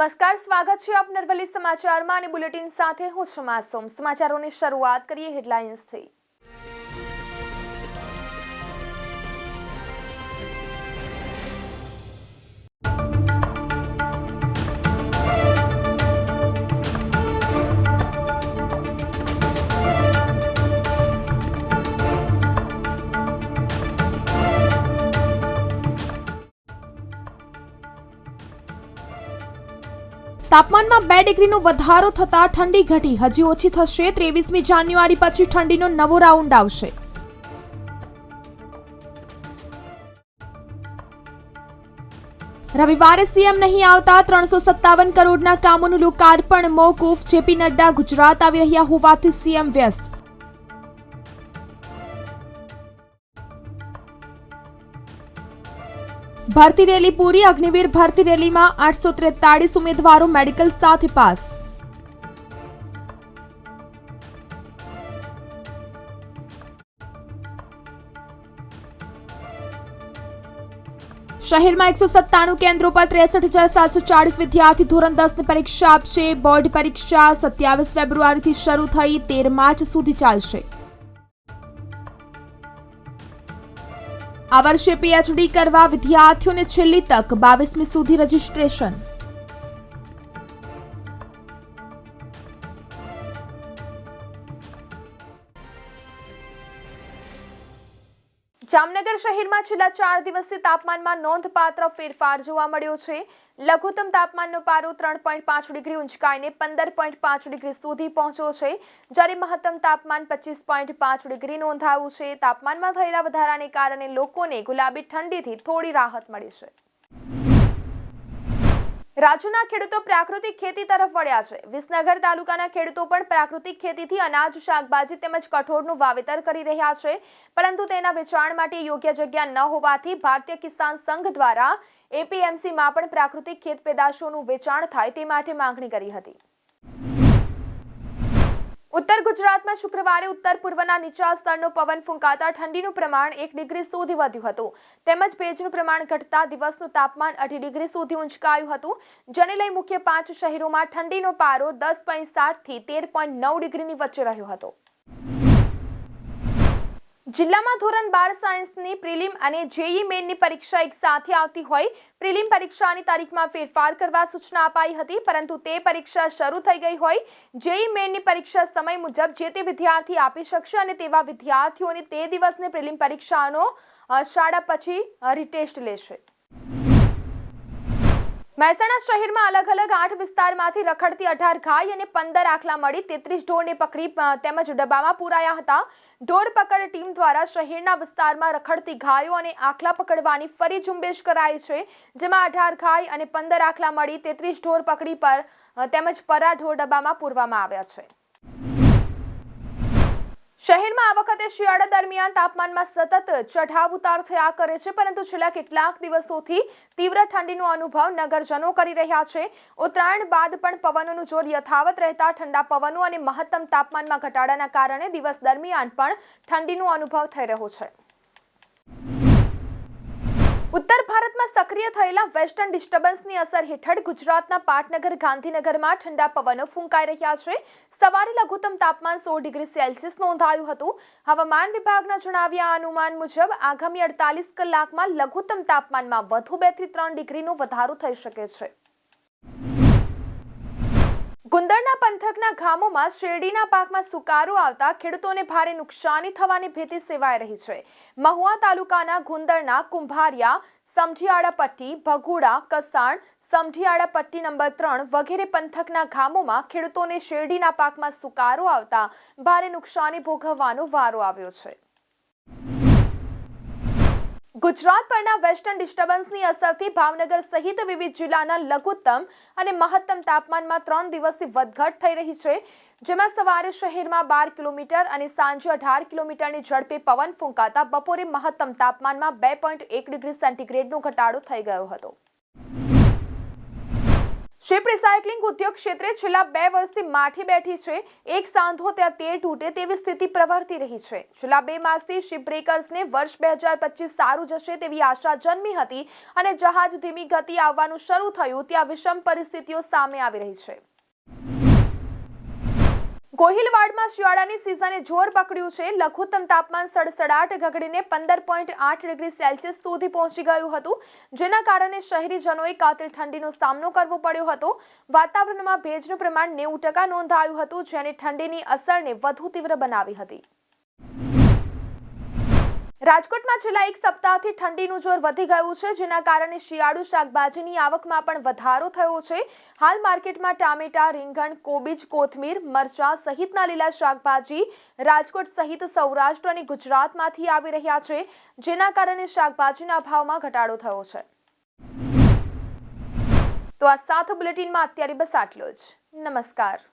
નમસ્કાર, સ્વાગત છે આપ નરવલી સમાચારમાં અને બુલેટિન સાથે હું છું માસુમ. સમાચારોની શરૂઆત કરીએ હેડલાઇન્સથી. તાપમાનમાં બે ડિગ્રીનો વધારો થતાં ઠંડી ઘટી. હજી ઓછી થશે ત્રેવીસમી જાન્યુઆરી પછી ઠંડીનો નવો રાઉન્ડ આવશે. રવિવારે સીએમ નહીં આવતા ત્રણસો સત્તાવન કરોડના કામોનું લોકાર્પણ, મોકૂફ, જેપી નડ્ડા, ગુજરાત આવી રહ્યા હોવાથી સીએમ વ્યસ્ત. ભરતી રેલી પૂરી. અગ્નિવીર ભરતી રેલીમાં આઠસો ત્રેતાળીસ ઉમેદવારો મેડિકલ સાથે પાસ. શહેરમાં એકસો સત્તાણું કેન્દ્રો પર ત્રેસઠ હજાર સાતસો ચાળીસ વિદ્યાર્થી ધોરણ દસની પરીક્ષા આપશે. બોર્ડ પરીક્ષા સત્યાવીસ ફેબ્રુઆરીથી શરૂ થઈ તેર માર્ચ સુધી ચાલશે. આ વર્ષે પીએચડી કરવા વિદ્યાર્થીઓને છેલ્લી તક બાવીસમી સુધી રજીસ્ટ્રેશન. જામનગર શહેરમાં છેલ્લા ચાર દિવસથી તાપમાનમાં નોંધપાત્ર ફેરફાર જોવા મળ્યો છે. લઘુત્તમ તાપમાનનો પારો ત્રણ પોઈન્ટ પાંચ ડિગ્રી ઉંચકાઈને પંદર પોઈન્ટ પાંચ ડિગ્રી સુધી પહોંચ્યો છે. જ્યારે મહત્તમ તાપમાન પચીસ પોઈન્ટ પાંચ ડિગ્રી નોંધાયું છે. તાપમાનમાં થયેલા વધારાને કારણે લોકોને ગુલાબી ઠંડીથી થોડી રાહત મળી છે. રાજ્યના ખેડૂતો પ્રાકૃતિક ખેતી તરફ વળ્યા છે. વિસનગર તાલુકાના ખેડૂતો પણ પ્રાકૃતિક ખેતીથી અનાજ, શાકભાજી તેમજ કઠોળનું વાવેતર કરી રહ્યા છે. પરંતુ તેના વેચાણ માટે યોગ્ય જગ્યા ન હોવાથી ભારતીય કિસાન સંઘ દ્વારા એપીએમસીમાં પણ પ્રાકૃતિક ખેત પેદાશોનું વેચાણ થાય તે માટે માંગણી કરી હતી. ઉત્તર ગુજરાતમાં શુક્રવારે ઉત્તર પૂર્વના નીચા સ્તરનો પવન ફૂંકાતા ઠંડીનું પ્રમાણ એક ડિગ્રી સુધી વધ્યું હતું. તેમજ ભેજનું પ્રમાણ ઘટતા દિવસનું તાપમાન અઢી ડિગ્રી સુધી ઉંચકાયું હતું. જેને લઈ મુખ્ય પાંચ શહેરોમાં ઠંડીનો પારો દસ પોઈન્ટ સાતથી તેર પોઈન્ટ નવ ડિગ્રીની વચ્ચે રહ્યો હતો. જિલ્લામાં ધોરણ બાર સાયન્સની પ્રિલિમ અને જેઈ મેનની પરીક્ષા એક સાથે આવતી હોય. પ્રિલિમ પરીક્ષાની તારીખમાં ફેરફાર કરવા સૂચના અપાઈ હતી, પરંતુ તે પરીક્ષા શરૂ થઈ ગઈ હોય. જેઈ મેનની પરીક્ષા સમય મુજબ જે તે વિદ્યાર્થી આપી શકશે અને તેવા વિદ્યાર્થીઓની તે દિવસની પ્રિલિમ પરીક્ષાનો શાળા પછી રિટેસ્ટ લેશે. મહેસાણા શહેરમાં અલગ અલગ આઠ વિસ્તારમાંથી રખડતી અઢાર ગાય અને પંદર આખલા મળી તેત્રીસ ઢોરને પકડી તેમજ ડબ્બામાં પુરાયા હતા. ઢોર પકડ ટીમ દ્વારા શહેરના વિસ્તારમાં રખડતી ગાયો અને આખલા પકડવાની ફરી ઝુંબેશ કરાઈ છે, જેમાં અઢાર ગાય અને પંદર આખલા મળી તેત્રીસ ઢોર પકડી પર તેમજ પરા ઢોર ડબ્બામાં પૂરવામાં આવ્યા છે. શહેરમાં આ વખતે શિયાળા દરમિયાન તાપમાનમાં સતત ચઢાવ ઉતાર થયા કરે છે, પરંતુ છેલ્લા કેટલાક દિવસોથી તીવ્ર ઠંડીનો અનુભવ નગરજનો કરી રહ્યા છે. ઉત્તરાયણ બાદ પણ પવનોનું જોર યથાવત રહેતા ઠંડા પવનો અને મહત્તમ તાપમાનમાં ઘટાડાના કારણે દિવસ દરમિયાન પણ ઠંડીનો અનુભવ થઈ રહ્યો છે. ઉત્તર ભારતમાં સક્રિય થયેલા વેસ્ટર્ન ડિસ્ટર્બન્સની અસર હેઠળ ગુજરાતના પાટનગર, ગાંધીનગરમાં ઠંડા પવનો ફૂંકાઈ રહ્યા છે. સવારે લઘુત્તમ તાપમાન સોળ ડિગ્રી સેલ્સિયસ નોંધાયું હતું. હવામાન વિભાગના જણાવ્યા અનુમાન મુજબ, આગામી અડતાલીસ કલાકમાં લઘુત્તમ તાપમાનમાં વધુ બેથી ત્રણ ડિગ્રીનો વધારો થઈ શકે છે. ગુંદરના પંથકના ગામોમાં શેરડીના પાકમાં સુકારો આવતા ખેડૂતોને ભારે નુકસાની થવાની ભીતિ સેવાઈ રહી છે. મહુવા તાલુકાના ગુંદરના કુંભારિયા, સમઢિયાળા પટ્ટી, ભગુડા, કસાણ, સમઢિયાળા પટ્ટી નંબર ત્રણ વગેરે પંથકના ગામોમાં ખેડૂતોને શેરડીના પાકમાં સુકારો આવતા ભારે નુકસાની ભોગવવાનો વારો આવ્યો છે. ગુજરાત પરના વેસ્ટર્ન ડિસ્ટર્બન્સની અસરથી ભાવનગર સહિત વિવિધ જિલ્લાના લઘુત્તમ અને મહત્તમ તાપમાનમાં ત્રણ દિવસથી વધઘટ થઈ રહી છે, જેમાં સવારે શહેરમાં બાર કિલોમીટર અને સાંજે અઢાર કિલોમીટરની ઝડપે પવન ફૂંકાતા બપોરે મહત્તમ તાપમાનમાં બે પોઈન્ટ એક ડિગ્રી સેન્ટીગ્રેડનો ઘટાડો થઈ ગયો હતો. શિપ રિસાયકલિંગ ઉદ્યોગ ક્ષેત્રે છેલ્લા બે વર્ષથી માઠી બેઠી છે. એક સાંધો ત્યાં તેર તૂટે તેવી સ્થિતિ પ્રવર્તી રહી છે. છેલ્લા બે માસથી શિપ બ્રેકર્સને વર્ષ બે હજાર પચીસ સારું જશે તેવી આશા જન્મી હતી અને જહાજ ધીમી ગતિ આવવાનું શરૂ થયું, ત્યાં વિષમ પરિસ્થિતિઓ સામે આવી રહી છે. ગોહિલવાડમાં શિયાળાની સિઝને જોર પકડ્યું છે. લઘુત્તમ તાપમાન સડસડાટ ગગડીને પંદર પોઈન્ટ આઠ ડિગ્રી સેલ્સિયસ સુધી પહોંચી ગયું હતું. જેના કારણે શહેરીજનોએ કાતિલ ઠંડીનો સામનો કરવો પડ્યો હતો. વાતાવરણમાં ભેજનું પ્રમાણ નેવું ટકા નોંધાયું હતું, જેને ઠંડીની અસરને વધુ તીવ્ર બનાવી હતી. રાજકોટમાં છેલ્લા એક સપ્તાહથી ઠંડીનું જોર વધી ગયું છે, જેના કારણે શિયાળુ શાકભાજીની આવકમાં પણ વધારો થયો છે. હાલ માર્કેટમાં ટામેટા, રીંગણ, કોબીજ, કોથમીર, મરચાં સહિતના લીલા શાકભાજી રાજકોટ સહિત સૌરાષ્ટ્ર અને ગુજરાતમાંથી આવી રહ્યા છે, જેના કારણે શાકભાજીના ભાવમાં ઘટાડો થયો છે. તો આ સાથ બુલેટિનમાં અત્યારે બસ આટલું જ. નમસ્કાર.